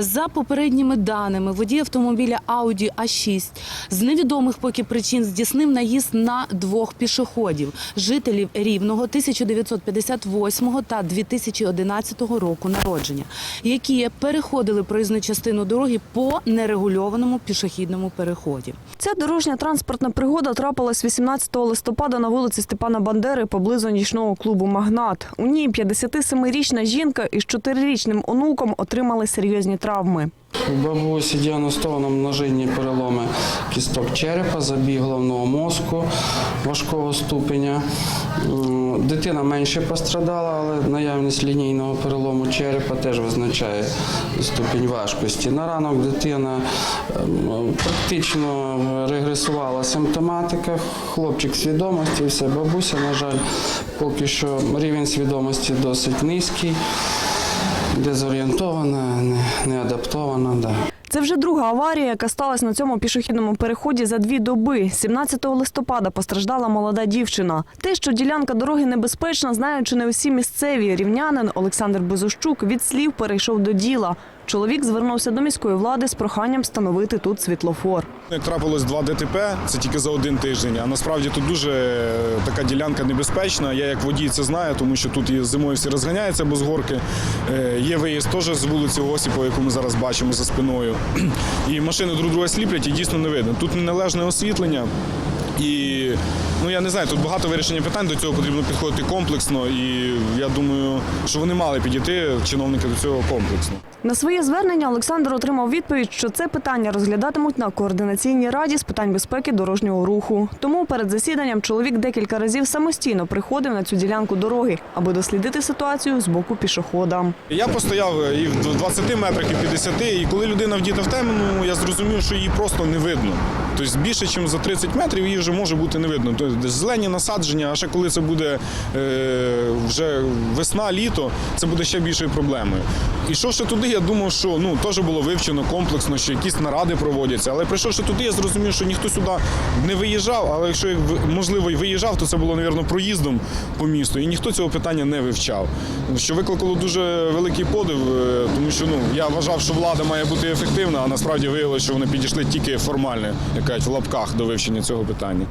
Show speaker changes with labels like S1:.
S1: За попередніми даними, водій автомобіля Audi A6 з невідомих поки причин здійснив наїзд на двох пішоходів, жителів Рівного 1958 та 2011 року народження, які переходили проїзну частину дороги по нерегульованому пішохідному переході.
S2: Ця дорожня транспортна пригода трапилась 18 листопада на вулиці Степана Бандери поблизу нічного клубу Магнат. У ній 57-річна жінка із 4-річним онуком отримали серйозні травми.
S3: У бабусі діагностовано множинні переломи кісток черепа, забіг головного мозку важкого ступеня. Дитина менше пострадала, але наявність лінійного перелому черепа теж визначає ступінь важкості. На ранок дитина ем, практично регресувала симптоматика, хлопчик свідомості, все. Бабуся, на жаль, поки що рівень свідомості досить низький, дезорієнтована, не, не адаптована. Да.
S2: Це вже друга аварія, яка сталася на цьому пішохідному переході за дві доби. 17 листопада постраждала молода дівчина. Те, що ділянка дороги небезпечна, знаючи не усі місцеві. Рівнянин Олександр Безущук від слів перейшов до діла. Чоловік звернувся до міської влади з проханням встановити тут світлофор.
S4: Як трапилось два ДТП, це тільки за один тиждень. А насправді тут дуже е, така ділянка небезпечна. Я як водій це знаю, тому що тут і зимою всі розганяються без горки. Е, Є виїзд теж з вулиці Осіпова, яку ми зараз бачимо за спиною. І машини друг друга сліплять і дійсно не видно. Тут неналежне освітлення. І ну я не знаю, тут багато вирішення питань до цього потрібно підходити комплексно. І я думаю, що вони мали підійти чиновники до цього комплексно.
S2: На своє звернення Олександр отримав відповідь, що це питання розглядатимуть на координаційній раді з питань безпеки дорожнього руху. Тому перед засіданням чоловік декілька разів самостійно приходив на цю ділянку дороги, аби дослідити ситуацію з боку пішохода.
S4: Я постояв і в 20 метрах, і в 50, і коли людина вдіта в темну, я зрозумів, що її просто не видно. Тобто більше, ніж за 30 метрів, її вже може бути не видно. Тобто зелені насадження, а ще коли це буде е, вже весна, літо, це буде ще більшою проблемою. Ішовши туди, я думав, що ну теж було вивчено комплексно, що якісь наради проводяться. Але прийшовши туди, я зрозумів, що ніхто сюди не виїжджав. Але якщо можливо і виїжджав, то це було, мабуть, проїздом по місту. І ніхто цього питання не вивчав. Що викликало дуже великий подив, е, тому що ну я вважав, що влада має бути ефективна, а насправді виявилося, що вони підійшли тільки формально, як кажуть, в лапках до вивчення цього питання. জানি